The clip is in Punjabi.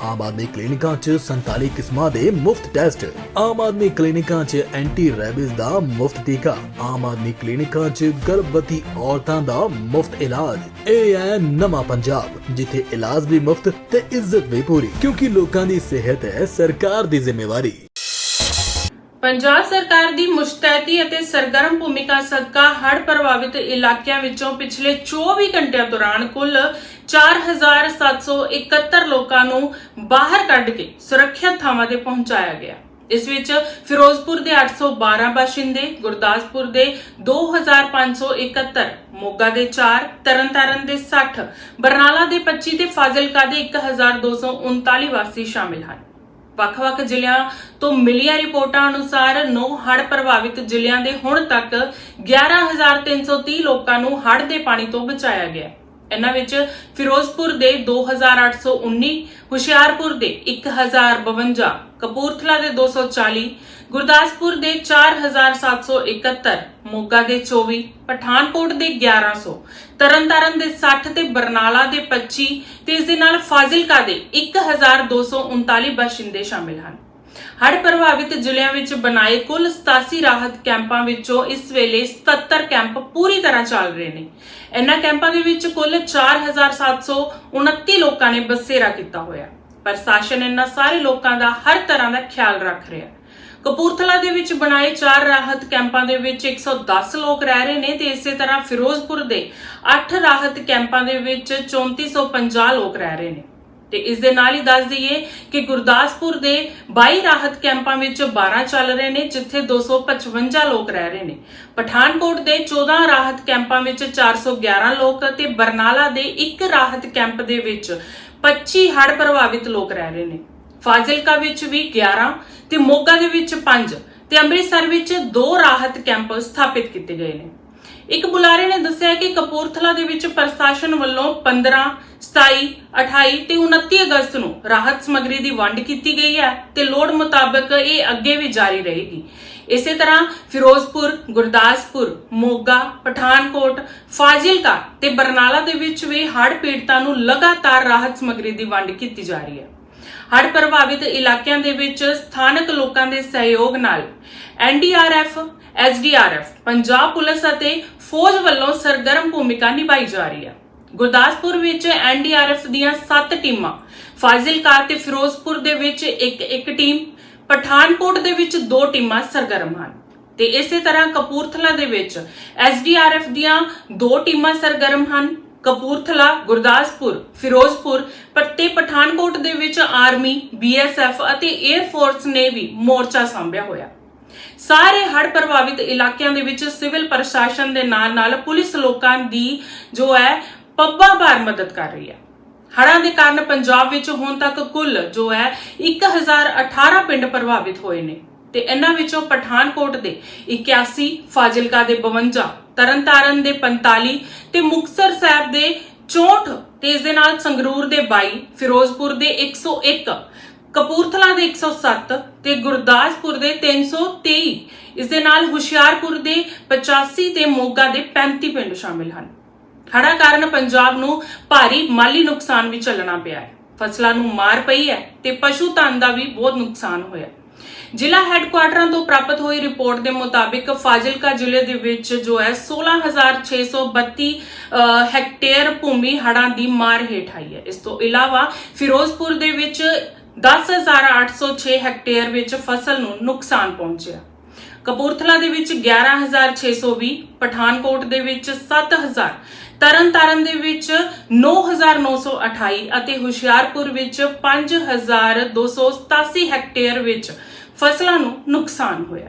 ਆਮ ਆਦਮੀ ਕਲੀਨਿਕਾਂ 'ਚ 47 ਕਿਸਮਾਂ ਦੇ ਮੁਫਤ ਟੈਸਟ। ਆਮ ਆਦਮੀ ਕਲੀਨਿਕਾਂ 'ਚ ਐਂਟੀ ਰੈਬਿਸ ਦਾ ਮੁਫਤ ਟੀਕਾ। ਆਮ ਆਦਮੀ ਕਲੀਨਿਕਾਂ 'ਚ ਗਰਭਵਤੀ ਔਰਤਾਂ ਦਾ ਮੁਫਤ ਇਲਾਜ। ਇਹ ਹੈ ਨਵਾਂ ਪੰਜਾਬ, ਜਿੱਥੇ ਇਲਾਜ ਵੀ ਮੁਫਤ ਤੇ ਇੱਜ਼ਤ ਵੀ ਪੂਰੀ, ਕਿਉਂਕਿ ਲੋਕਾਂ ਦੀ ਸਿਹਤ ਹੈ ਸਰਕਾਰ ਦੀ ਜ਼ਿੰਮੇਵਾਰੀ। ਪੰਜਾਬ ਸਰਕਾਰ ਦੀ ਮੁਸ਼ਤੈਦੀ ਅਤੇ ਸਰਗਰਮ ਭੂਮਿਕਾ ਸਦਕਾ ਹੜ੍ਹ ਪ੍ਰਭਾਵਿਤ ਇਲਾਕਿਆਂ ਵਿੱਚੋਂ ਪਿਛਲੇ 24 ਘੰਟਿਆਂ ਦੌਰਾਨ ਕੁੱਲ 4771 ਲੋਕਾਂ ਨੂੰ ਬਾਹਰ ਕੱਢ ਕੇ ਸੁਰੱਖਿਅਤ ਥਾਵਾਂ ਤੇ ਪਹੁੰਚਾਇਆ ਗਿਆ। ਇਸ ਵਿੱਚ ਫਿਰੋਜ਼ਪੁਰ ਦੇ 812 ਬਾਸ਼ਿੰਦੇ ਗੁਰਦਾਸਪੁਰ ਦੇ 2571 ਮੋਗਾ ਦੇ 4 ਤਰਨਤਾਰਨ ਦੇ 60 ਬਰਨਾਲਾ ਦੇ 25 ਤੇ ਫਾਜ਼ਿਲਕਾ ਦੇ 1239 ਵਾਸੀ ਸ਼ਾਮਿਲ ਹਨ। ਵੱਖ-ਵੱਖ ਜ਼ਿਲ੍ਹਿਆਂ ਤੋਂ ਮਿਲੀਆਂ ਰਿਪੋਰਟਾਂ ਅਨੁਸਾਰ 9 ਹੜ੍ਹ ਪ੍ਰਭਾਵਿਤ ਜ਼ਿਲ੍ਹਿਆਂ ਦੇ ਹੁਣ ਤੱਕ 11330 ਲੋਕਾਂ ਨੂੰ ਹੜ੍ਹ ਦੇ ਪਾਣੀ ਤੋਂ ਬਚਾਇਆ ਗਿਆ। ਇਹਨਾਂ ਵਿੱਚ ਫਿਰੋਜ਼ਪੁਰ ਦੇ 2819 ਹੁਸ਼ਿਆਰਪੁਰ ਦੇ 1052 ਕਪੂਰਥਲਾ ਦੇ 240 ਗੁਰਦਾਸਪੁਰ ਦੇ 4771 ਮੋਗਾ ਦੇ 24 ਪਠਾਨਕੋਟ ਦੇ 1100 ਤਰਨਤਾਰਨ ਦੇ 60 ਤੇ ਬਰਨਾਲਾ ਦੇ 25 ਤੇ ਇਸ ਦੇ ਨਾਲ ਫਾਜ਼ਿਲਕਾ ਦੇ 1239 ਬਾਸ਼ਿੰਦੇ ਸ਼ਾਮਿਲ ਹਨ। ਹੜ੍ਹ ਪ੍ਰਭਾਵਿਤ ਜ਼ਿਲ੍ਹਿਆਂ ਵਿੱਚ ਬਣਾਏ ਕੁੱਲ 87 ਰਾਹਤ ਕੈਂਪਾਂ ਵਿੱਚੋਂ ਇਸ ਵੇਲੇ 77 ਕੈਂਪ ਪੂਰੀ ਤਰ੍ਹਾਂ ਚੱਲ ਰਹੇ ਨੇ। ਇਨ੍ਹਾਂ ਕੈਂਪਾਂ ਦੇ ਵਿੱਚ ਕੁੱਲ 4729 ਲੋਕਾਂ ਨੇ ਬਸੇਰਾ ਕੀਤਾ ਹੋਇਆ। ਪ੍ਰਸ਼ਾਸਨ ਇਨ੍ਹਾਂ ਸਾਰੇ ਲੋਕਾਂ ਦਾ ਹਰ ਤਰ੍ਹਾਂ ਦਾ ਖਿਆਲ ਰੱਖ ਰਿਹਾ ਕਪੂਰਥਲਾ ਦੇ ਵਿੱਚ ਬਣਾਏ ਚਾਰ ਰਾਹਤ ਕੈਂਪਾਂ ਦੇ ਵਿੱਚ 110 ਲੋਕ ਰਹਿ ਰਹੇ ਨੇ ਤੇ ਇਸੇ ਤਰ੍ਹਾਂ ਫਿਰੋਜ਼ਪੁਰ ਦੇ 8 ਰਾਹਤ ਕੈਂਪਾਂ ਦੇ ਵਿੱਚ 3450 ਲੋਕ ਰਹਿ ਰਹੇ ਨੇ। ਤੇ ਇਸ ਦੇ ਨਾਲ ਹੀ ਦੱਸ ਦਈਏ ਕਿ ਗੁਰਦਾਸਪੁਰ ਦੇ 22 ਰਾਹਤ ਕੈਂਪਾਂ ਵਿੱਚ 12 ਚੱਲ ਰਹੇ ਨੇ, ਜਿੱਥੇ 255 ਲੋਕ ਰਹਿ ਰਹੇ ਨੇ। ਪਠਾਨਕੋਟ ਦੇ 14 ਰਾਹਤ ਕੈਂਪਾਂ ਵਿੱਚ 411 ਲੋਕ ਅਤੇ ਬਰਨਾਲਾ ਦੇ ਇੱਕ ਰਾਹਤ ਕੈਂਪ ਦੇ ਵਿੱਚ 25 ਹੜ੍ਹ ਪ੍ਰਭਾਵਿਤ ਲੋਕ ਰਹਿ ਰਹੇ ਨੇ। ਫਾਜ਼ਿਲਕਾ ਵਿੱਚ ਵੀ 11 ਤੇ ਮੋਗਾ ਦੇ ਵਿੱਚ 5 ਤੇ ਅੰਮ੍ਰਿਤਸਰ ਵਿੱਚ 2 ਰਾਹਤ ਕੈਂਪ ਸਥਾਪਿਤ ਕੀਤੇ ਗਏ ਨੇ। ਇੱਕ ਬੁਲਾਰੇ ਨੇ ਦੱਸਿਆ ਕਿ ਕਪੂਰਥਲਾ ਦੇ ਵਿੱਚ ਪ੍ਰਸ਼ਾਸਨ ਵੱਲੋਂ 15 27 28 ਤੇ 29 ਅਗਸਤ ਨੂੰ ਰਾਹਤ ਸਮੱਗਰੀ ਦੀ ਵੰਡ ਕੀਤੀ ਗਈ ਹੈ ਤੇ ਲੋੜ ਮੁਤਾਬਕ ਇਹ ਅੱਗੇ ਵੀ ਜਾਰੀ ਰਹੇਗੀ। ਇਸੇ ਤਰ੍ਹਾਂ ਫਿਰੋਜ਼ਪੁਰ, ਗੁਰਦਾਸਪੁਰ, ਮੋਗਾ, ਪਠਾਨਕੋਟ, ਫਾਜ਼ਿਲਕਾ ਤੇ ਬਰਨਾਲਾ ਦੇ ਵਿੱਚ ਵੀ ਹੜ੍ਹ ਪੀੜਤਾਂ ਨੂੰ ਲਗਾਤਾਰ ਰਾਹਤ ਸਮੱਗਰੀ ਦੀ ਵੰਡ ਕੀਤੀ ਜਾ ਰਹੀ ਹੈ। ਹੜ੍ਹ ਪ੍ਰਭਾਵਿਤ ਇਲਾਕਿਆਂ ਦੇ ਵਿੱਚ ਸਥਾਨਕ ਲੋਕਾਂ ਦੇ ਸਹਿਯੋਗ ਨਾਲ ਐਨਡੀਆਰਐਫ, ਐਸਡੀਆਰਐਫ, ਪੰਜਾਬ ਪੁਲਿਸ ਅਤੇ ਫੌਜ ਵੱਲੋਂ ਸਰਗਰਮ ਭੂਮਿਕਾ ਨਿਭਾਈ ਜਾ ਰਹੀ ਹੈ। ਗੁਰਦਾਸਪੁਰ ਵਿੱਚ ਐਨਡੀਆਰਐਫ ਦੀਆਂ 7 ਟੀਮਾਂ, ਫਾਜ਼ਿਲਕਾ ਤੇ ਫਿਰੋਜ਼ਪੁਰ ਦੇ ਵਿੱਚ ਇੱਕ ਇੱਕ ਟੀਮ, ਪਠਾਨਕੋਟ ਦੇ ਵਿੱਚ ਦੋ ਟੀਮਾਂ ਸਰਗਰਮ ਹਨ। ਤੇ ਇਸੇ ਤਰ੍ਹਾਂ ਕਪੂਰਥਲਾ ਦੇ ਵਿੱਚ ਐਸਡੀਆਰਐਫ ਦੀਆਂ ਦੋ ਟੀਮਾਂ ਸਰਗਰਮ ਹਨ। ਕਪੂਰਥਲਾ, ਗੁਰਦਾਸਪੁਰ, ਫਿਰੋਜ਼ਪੁਰ ਪੱਤੇ ਪਠਾਨਕੋਟ ਦੇ ਵਿੱਚ ਆਰਮੀ ਬੀਐਸਐਫ ਅਤੇ 에ਅਰ ਫੋਰਸ ਨੇ ਵੀ ਮੋਰਚਾ ਸੰਭਿਆ ਹੋਇਆ। ਸਾਰੇ ਹੜ੍ਹ ਪ੍ਰਭਾਵਿਤ ਇਲਾਕਿਆਂ ਦੇ ਵਿੱਚ ਸਿਵਲ ਪ੍ਰਸ਼ਾਸਨ ਦੇ ਨਾਲ ਨਾਲ ਪੁਲਿਸ ਲੋਕਾਂ ਦੀ ਜੋ ਹੈ, ਪੱਬਾਂ ਭਾਰ ਮਦਦ ਕਰ ਰਹੀ ਹੈ। ਹੜ੍ਹਾਂ ਦੇ ਕਾਰਨ ਪੰਜਾਬ ਵਿੱਚ ਹੁਣ ਤੱਕ ਕੁੱਲ ਜੋ ਹੈ 1018 ਪਿੰਡ ਪ੍ਰਭਾਵਿਤ ਹੋਏ ਨੇ ਤੇ ਇਹਨਾਂ ਵਿੱਚੋਂ ਪਠਾਨਕੋਟ ਦੇ 81 ਫਾਜ਼ਿਲਕਾ ਦੇ 52 ਤਰਨਤਾਰਨ ਦੇ 45 ਤੇ ਮੁਕਤਸਰ ਸਾਹਿਬ ਦੇ 64 ਤੇ ਇਸ ਦੇ ਨਾਲ ਸੰਗਰੂਰ ਦੇ 22 ਫਿਰੋਜ਼ਪੁਰ ਦੇ 101 ਕਪੂਰਥਲਾ ਦੇ 107 ਤੇ ਗੁਰਦਾਸਪੁਰ ਦੇ 323 ਇਸ ਦੇ ਨਾਲ ਹੁਸ਼ਿਆਰਪੁਰ ਦੇ 85 ਤੇ ਮੋਗਾ ਦੇ 35 ਪਿੰਡ ਸ਼ਾਮਿਲ ਹਨ। ਹੜ੍ਹਾਂ ਕਾਰਨ ਪੰਜਾਬ ਨੂੰ ਭਾਰੀ ਮਾਲੀ ਨੁਕਸਾਨ ਵੀ ਝੱਲਣਾ ਪਿਆ ਹੈ। ਫਸਲਾਂ ਨੂੰ ਮਾਰ ਪਈ ਹੈ ਤੇ ਪਸ਼ੂ ਧਨ ਦਾ ਵੀ ਬਹੁਤ ਨੁਕਸਾਨ ਹੋਇਆ ਜ਼ਿਲ੍ਹਾ ਹੈੱਡਕੁਆਟਰਾਂ ਤੋਂ ਪ੍ਰਾਪਤ ਹੋਈ ਰਿਪੋਰਟ ਦੇ ਮੁਤਾਬਿਕ ਫਾਜ਼ਿਲਕਾ ਜ਼ਿਲ੍ਹੇ ਦੇ ਵਿੱਚ ਜੋ ਹੈ 16632 ਅਹ, ਹੈਕਟੇਅਰ ਭੂਮੀ ਹੜ੍ਹਾਂ ਦੀ ਮਾਰ ਹੇਠ ਆਈ ਹੈ। ਇਸ ਤੋਂ ਇਲਾਵਾ ਫਿਰੋਜ਼ਪੁਰ ਦੇ ਵਿੱਚ 10806 ਹੈਕਟੇਅਰ ਵਿੱਚ ਫਸਲ ਨੂੰ ਨੁਕਸਾਨ ਪਹੁੰਚਿਆ। ਕਪੂਰਥਲਾ ਦੇ ਵਿੱਚ 11620 ਪਠਾਨਕੋਟ ਦੇ ਵਿੱਚ 7000 ਤਰਨਤਾਰਨ ਦੇ ਵਿੱਚ 9928 ਅਤੇ ਹੁਸ਼ਿਆਰਪੁਰ ਵਿੱਚ 5287 ਹੈਕਟੇਅਰ ਵਿੱਚ ਫਸਲਾਂ ਨੂੰ ਨੁਕਸਾਨ ਹੋਇਆ।